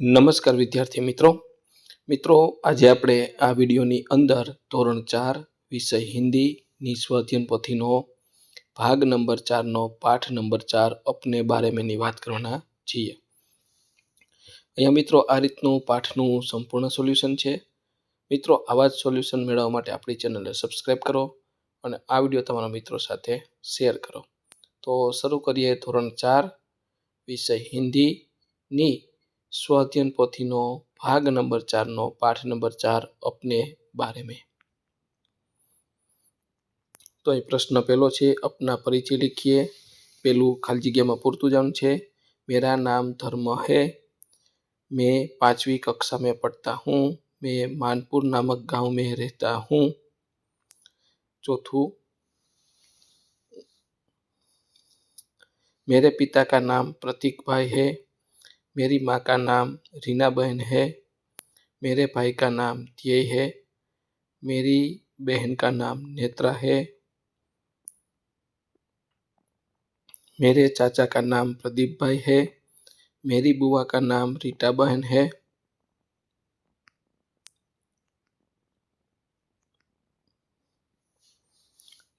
નમસ્કાર વિદ્યાર્થી મિત્રો. મિત્રો, આજે આપણે આ વિડીયોની અંદર ધોરણ ચાર, વિષય હિન્દીની સ્વઅધ્યયન પોથીનો ભાગ નંબર ચારનો પાઠ નંબર ચાર અપને બારે મેની વાત કરવાના છીએ. અહીંયા મિત્રો, આ રીતનું પાઠનું સંપૂર્ણ સોલ્યુશન છે. મિત્રો, આવા જ સોલ્યુશન મેળવવા માટે આપણી ચેનલને સબસ્ક્રાઈબ કરો અને આ વીડિયો તમારા મિત્રો સાથે શેર કરો. તો શરૂ કરીએ ધોરણ ચાર, વિષય હિન્દીની સ્વઅધ્યયન પોથીનો ભાગ નંબર ચારનો પાઠ નંબર ચાર અપને બારે મેં તો અહીં પ્રશ્ન પહેલો છે અપના પરિચય લીખીએ પેલું ખાલી જગ્યામાં પૂરતું જવાનું છે मेरा नाम धर्म है मैं पाँचवीं कक्षा में पढ़ता हूँ मैं मानपुर नामक गांव में रहता हूँ चौथू मेरे पिता का नाम प्रतीक भाई है मेरी माँ का नाम रीना बहन है, मेरे भाई का नाम ध्येय है, मेरी बहन का नाम नेत्रा है, मेरे चाचा का नाम प्रदीप भाई है, मेरी बुआ का नाम रीटा बहन है।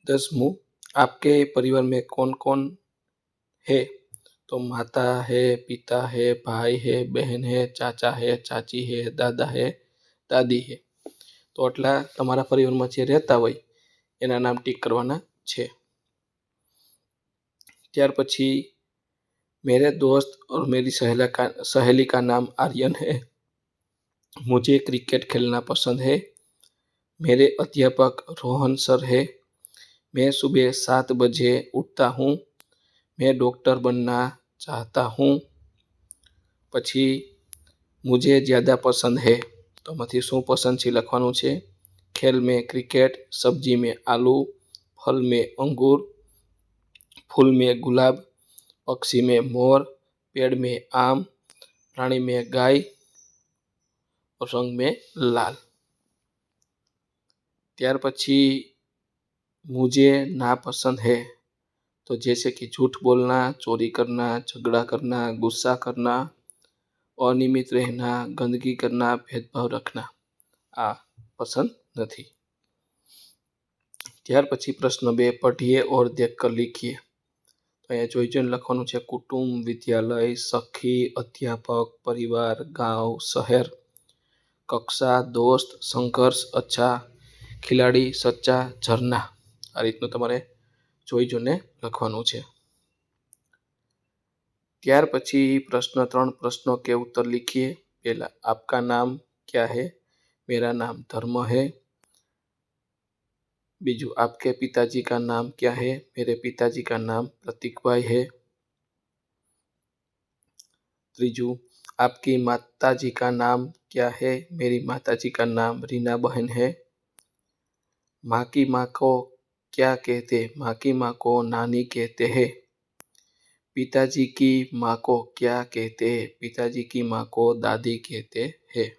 दसमू आपके परिवार में कौन कौन है? तो माता है पिता है भाई है बहन है ચાચા है ચાચી है દાદા है દાદી है તો આટલા તમારા પરિવારમાં જે રહેતા હોય એના નામ ટીક કરવાના છે ત્યાર પછી मेरे दोस्त और मेरी सहेला का सहेली का नाम आर्यन है मुझे क्रिकेट खेलना पसंद है मेरे अध्यापक रोहन सर है मैं सुबह सात बजे उठता हूँ मैं डॉक्टर बनना चाहता हूँ પછી मुझे ज़्यादा पसंद है તો આમાંથી શું પસંદ છે લખવાનું છે ખેલ में क्रिकेट सब्जी में आलू फल में अंगूर फूल में गुलाब पक्षी में मोर पेड़ में आम प्राणी में गाय और रंग में लाल ત્યાર પછી मुझे नापसंद है तो जैसे कि झूठ बोलना चोरी करना झगड़ा करना गुस्सा करना अनियमित रहना गंदगी करना भेदभाव रखना આ પસંદ નથી ત્યાર પછી પ્રશ્ન બે પઢીએ ઓર દેખ કર લીખીએ તો અહીંયા જોઈ જોઈને લખવાનું છે કુટુંબ વિદ્યાલય સખી અધ્યાપક પરિવાર ગાંવ શહેર કક્ષા દોસ્ત સંઘર્ષ અચ્છા ખિલાડી સચ્ચા ઝરના આ રીતનું તમારે જોઈ જોઈને લખવાનું છે ત્યાર પછી પ્રશ્ન ત્રણ પ્રશ્નો કે ઉત્તર લીખીએ પહેલા આપકા નામ ક્યા હે मेरा नाम धर्म है बीजू आपके पिताजी का नाम क्या है मेरे पिताजी का नाम प्रतीक भाई है त्रीजू आपकी माताजी का नाम क्या है मेरी माताजी का नाम रीना बहन है माँ की माँ को क्या कहते माँ की माँ को नानी कहते हैं पिताजी की माँ को क्या कहते हैं पिताजी की माँ को दादी कहते हैं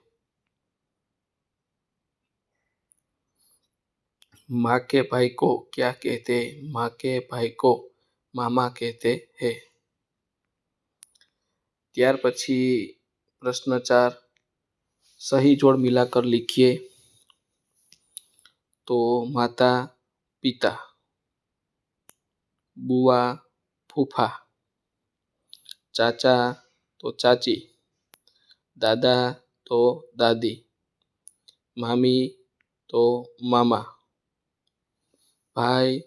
माँ के भाई को क्या कहते हैं माँ के भाई को मामा कहते हैं ત્યાર પછી પ્રશ્ન ચાર સહી જોડ મિલાકર લીખીએ તો માતા પિતા બુઆ ફૂફા ચાચા તો ચાચી દાદા તો દાદી મામી તો મામા ભાઈ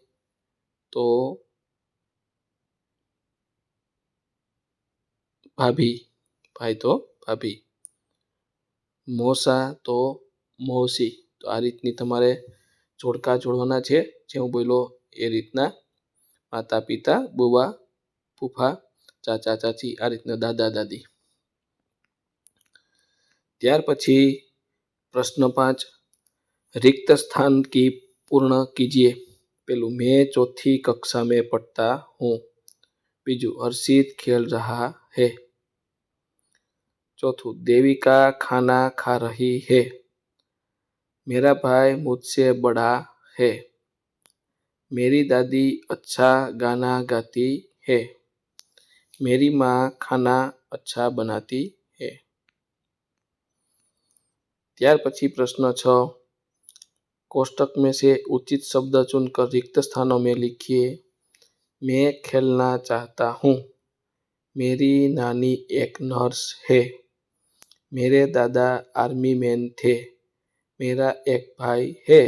તો ભાભી ભાઈ તો ભાભી મોસા તો મૌસી તો આ રીતની તમારે जोड़का जोड़ना है जो बोलो ए रीतना माता पिता बुआ फूफा चाचा चाची आ रीतना दादा दादी त्यार प्रश्न पाँच रिक्त स्थान की पूर्ण कीजिए पेलू मैं चौथी कक्षा में पढ़ता हूँ बीजू हर्षित खेल रहा है चौथु देविका खाना खा रही है मेरा भाई मुझसे बड़ा है मेरी दादी अच्छा गाना गाती है मेरी माँ खाना अच्छा बनाती है ત્યાર પછી પ્રશ્ન છ कोष्टक में से उचित शब्द चुनकर रिक्त स्थानों में लिखिए मैं खेलना चाहता हूँ मेरी नानी एक नर्स है मेरे दादा आर्मी मैन थे मेरा एक भाई है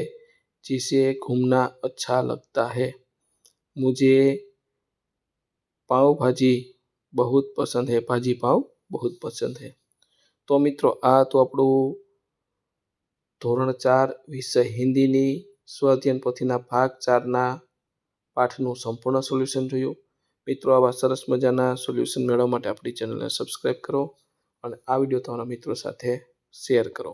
जिसे घूमना अच्छा लगता है मुझे पाव भाजी बहुत पसंद है भाजी पाव बहुत पसंद है તો મિત્રો આ તો આપણું ધોરણ ચાર વિષય હિન્દીની સ્વઅધ્યયન પોથીના ભાગ ચારના પાઠનું સંપૂર્ણ સોલ્યુશન જોયું મિત્રો આવા સરસ મજાના સોલ્યુશન મેળવવા માટે આપણી ચેનલને સબસ્ક્રાઈબ કરો અને આ વિડીયો તમારા મિત્રો સાથે શેર કરો